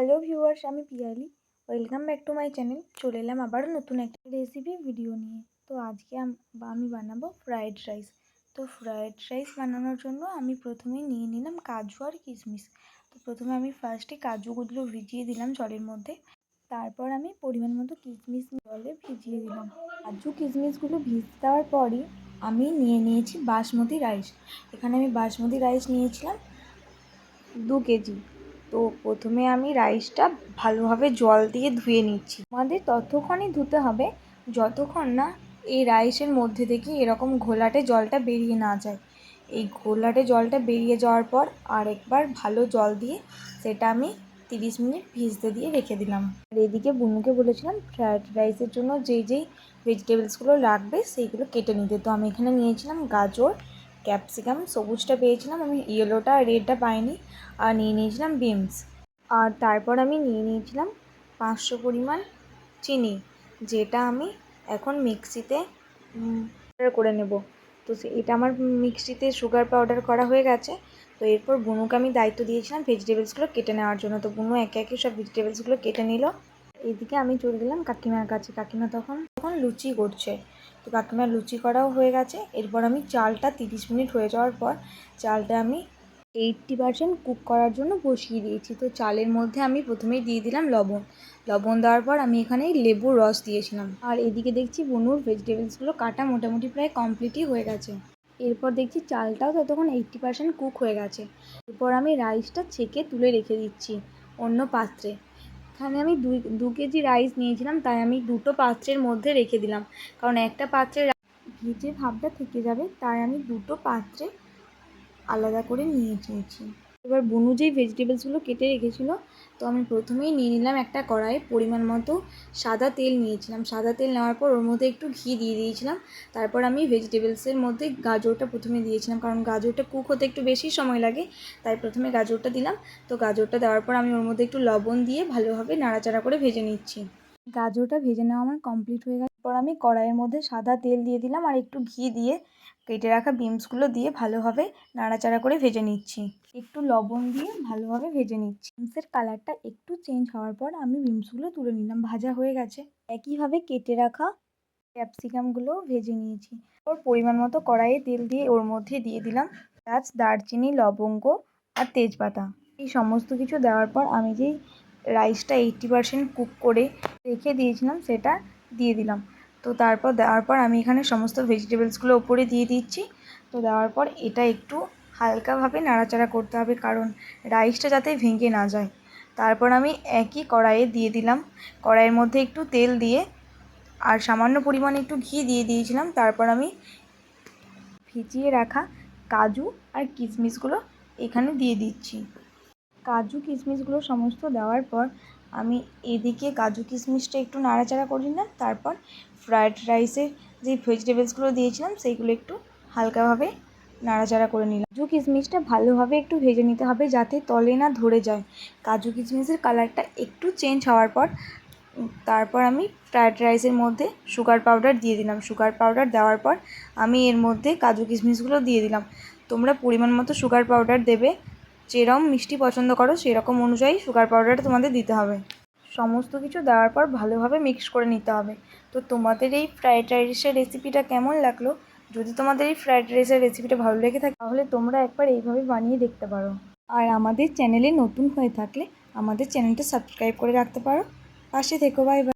Hello viewers আমি Piyali. Welcome back to my channel চলে এলাম আবারও নতুন একটা রেসিপি ভিডিও নিয়ে। তো আজকে আমি বানাবো ফ্রায়েড রাইস তো ফ্রায়েড রাইস বানানোর জন্য আমি প্রথমেই নিয়ে নিলাম কাজু আর কিশমিশ। তো প্রথমে আমি ফার্স্টে কাজুগুলো ভিজিয়ে দিলাম জলের মধ্যে। তারপর আমি পরিমাণ মতো কিশমিশ জলে ভিজিয়ে দিলাম। কাজু কিশমিশগুলো ভিজতে দেওয়ার পরই আমি নিয়ে নিয়েছি বাসমতি রাইস এখানে আমি বাসমতি রাইস নিয়েছিলাম দু কেজি। তো প্রথমে আমি রাইসটা ভালোভাবে জল দিয়ে ধুয়ে নিচ্ছি। আমাদের ততক্ষণই ধুতে হবে, যতক্ষণ না এই রাইসের মধ্যে থেকে এরকম ঘোলাটে জলটা বেরিয়ে না যায়। এই ঘোলাটে জলটা বেরিয়ে যাওয়ার পর আরেকবার ভালো জল দিয়ে সেটা আমি তিরিশ মিনিট ভিজতে দিয়ে রেখে দিলাম। আর এদিকে বুনুকে বলেছিলাম ফ্রায়েড রাইসের জন্য যেই যেই ভেজিটেবলসগুলো লাগবে সেইগুলো কেটে নিতে। তো আমি এখানে নিয়েছিলাম গাজর ক্যাপসিকাম, সবুজটা পেয়েছিলাম, আমি ইয়েলোটা আর রেডটা পাইনি, আর নিয়ে নিয়েছিলাম বিনস আর তারপর আমি নিয়ে নিয়েছিলাম পাঁচশো পরিমাণ চিনি, যেটা আমি এখন মিক্সিতে করে নেব। তো এটা আমার মিক্সিতে সুগার পাউডার করা হয়ে গেছে, তো এরপর বুনুকে আমি দায়িত্ব দিয়েছিলাম ভেজিটেবলসগুলো কেটে নেওয়ার জন্য। তো বুনু একে একে সব ভেজিটেবলসগুলো কেটে নিল। এদিকে আমি চলে গেলাম কাকিমার কাছে। কাকিমা তখন তখন লুচি করছে। তো কাকিমার লুচি করাও হয়ে গেছে। এরপর আমি চালটা তিরিশ মিনিট হয়ে যাওয়ার পর চালটা আমি এইটটি পার্সেন্ট কুক করার জন্য বসিয়ে দিয়েছি। তো চালের মধ্যে আমি প্রথমেই দিয়ে দিলাম লবণ। লবণ দেওয়ার পর আমি এখানে লেবুর রস দিয়েছিলাম। আর এদিকে দেখছি বনুর ভেজিটেবলসগুলো কাটা মোটামুটি প্রায় কমপ্লিটই হয়ে গেছে। এরপর দেখছি চালটাও ততক্ষণ এইট্টি পার্সেন্ট কুক হয়ে গেছে। এরপর আমি রাইসটা ছেঁকে তুলে রেখে দিচ্ছি অন্য পাত্রে। এখানে আমি দুই, দু কেজি রাইস নিয়েছিলাম, তাই আমি দুটো পাত্রের মধ্যে রেখে দিলাম। কারণ একটা পাত্রে ভিজে ভাবটা থেকে যাবে, তাই আমি দুটো পাত্রে আলাদা করে নিয়ে চেয়েছি এবার বনু যেই ভেজিটেবলসগুলো কেটে রেখেছিলো তো আমি প্রথমেই নিয়ে নিলাম একটা কড়াইয়ে পরিমাণ মতো সাদা তেল নিয়েছিলাম। সাদা তেল নেওয়ার পর ওর মধ্যে একটু ঘি দিয়ে দিয়েছিলাম। তারপর আমি ভেজিটেবলসের মধ্যে গাজরটা প্রথমে দিয়েছিলাম কারণ গাজরটা কুক হতে একটু বেশি সময় লাগে, তাই প্রথমে গাজরটা দিলাম। তো গাজরটা দেওয়ার পর আমি ওর মধ্যে একটু লবণ দিয়ে ভালোভাবে নাড়াচাড়া করে ভেজে নিচ্ছি। গাজরটা ভেজে নেওয়া আমার কমপ্লিট হয়ে গেছে। পর আমি কড়াইয়ের মধ্যে সাদা তেল দিয়ে দিলাম আর একটু ঘি দিয়ে কেটে রাখা বিনসগুলো দিয়ে ভালোভাবে নাড়াচাড়া করে ভেজে নিচ্ছি। একটু লবণ দিয়ে ভালোভাবে ভেজে নিচ্ছি। বিনসের কালারটা একটু চেঞ্জ হওয়ার পর আমি বিনসগুলো তুলে নিলাম, ভাজা হয়ে গেছে। একইভাবে কেটে রাখা ক্যাপসিকামগুলো ভেজে নিয়েছি। ওর পরিমাণ মতো কড়াইয়ে তেল দিয়ে ওর মধ্যে দিয়ে দিলাম পেঁয়াজ দারচিনি, লবঙ্গ আর তেজপাতা। এই সমস্ত কিছু দেওয়ার পর আমি যেই রাইসটা এইট্টি পারসেন্ট কুক করে রেখে দিয়েছিলাম, সেটা দিয়ে দিলাম। তো তারপর দেওয়ার পর আমি এখানে সমস্ত ভেজিটেবলসগুলো ওপরে দিয়ে দিচ্ছি। তো দেওয়ার পর এটা একটু হালকাভাবে নাড়াচাড়া করতে হবে কারণ রাইসটা যাতে ভেঙে না যায়। তারপর আমি একই কড়াইয়ে দিয়ে দিলাম। কড়াইয়ের মধ্যে একটু তেল দিয়ে আর সামান্য পরিমাণে একটু ঘি দিয়ে দিয়েছিলাম। তারপর আমি ভিজিয়ে রাখা কাজু আর কিশমিশগুলো এখানে দিয়ে দিচ্ছি। কাজু, কিশমিশগুলো সমস্ত দেওয়ার পর আমি এদিকে কাজু কিশমিশটা একটু নাড়াচাড়া করে নিলাম, তারপর ফ্রায়েড রাইসের যে ভেজিটেবলসগুলো দিয়েছিলাম, সেইগুলো একটু হালকাভাবে নাড়াচাড়া করে নিলাম। কাজু কিশমিশটা ভালোভাবে একটু ভেজে নিতে হবে যাতে তলে না ধরে যায়। কাজু কিশমিশের কালারটা একটু চেঞ্জ হওয়ার পর, তারপর আমি ফ্রায়েড রাইসের মধ্যে সুগার পাউডার দিয়ে দিলাম। সুগার পাউডার দেওয়ার পর আমি এর মধ্যে কাজু কিশমিশগুলো দিয়ে দিলাম। তোমরা পরিমাণ মতো সুগার পাউডার দেবে যেরকম মিষ্টি পছন্দ করো, সেরকম অনুযায়ী সুগার পাউডারটা তোমাদের দিতে হবে। সমস্ত কিছু দেওয়ার পর ভালোভাবে মিক্স করে নিতে হবে। তো তোমাদের এই ফ্রায়েড রাইসের রেসিপিটা কেমন লাগল? যদি তোমাদের এই ফ্রায়েড রাইসের রেসিপিটা ভালো লেগে থাকে, তাহলে তোমরা একবার এইভাবে বানিয়ে দেখতে পারো। আর আমাদের চ্যানেলে নতুন হয়ে থাকলে আমাদের চ্যানেলটা সাবস্ক্রাইব করে রাখতে পারো। পাশে থেকো বাই বাই